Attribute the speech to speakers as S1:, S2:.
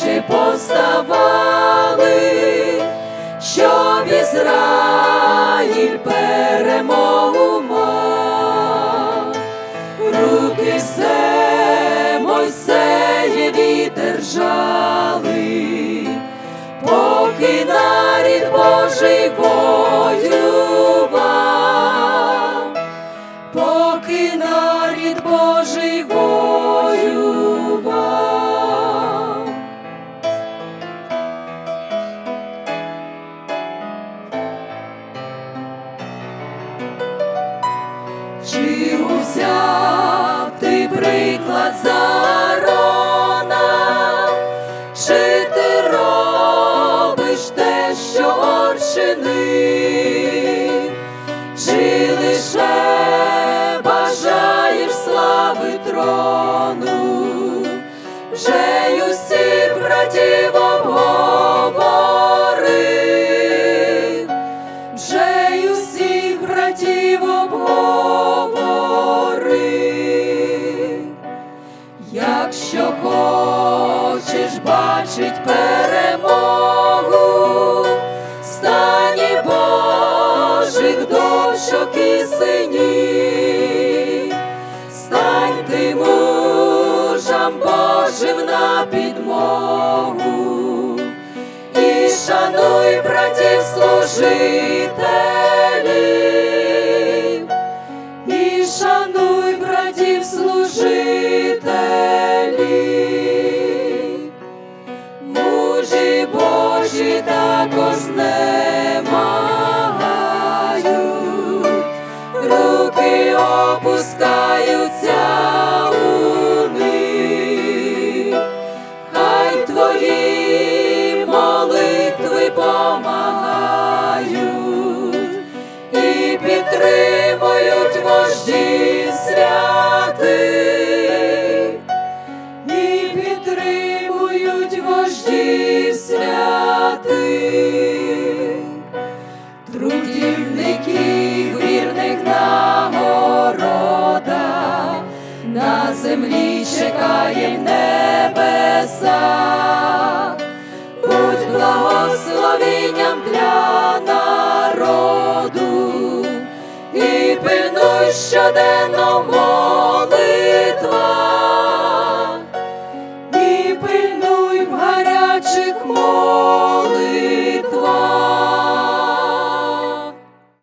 S1: ще поставали, щоб Ізраїль перемогу мав. Руки все Мойсеєві держали, поки нарід Божий воював, поки нарід Божий Вже й усіх братів обговорив, вже й братів обговорив. Якщо хочеш бачить перемогу, стані Божих дочок і синів, Божим на підмогу. І шануй братів служителів, і шануй братів служителів. Мужі Божі також знемагають, руки помагають і підтримують вождів святих, і підтримують вождів святих, трудівників вірних нагорода, на землі чекає небеса, Щоденному.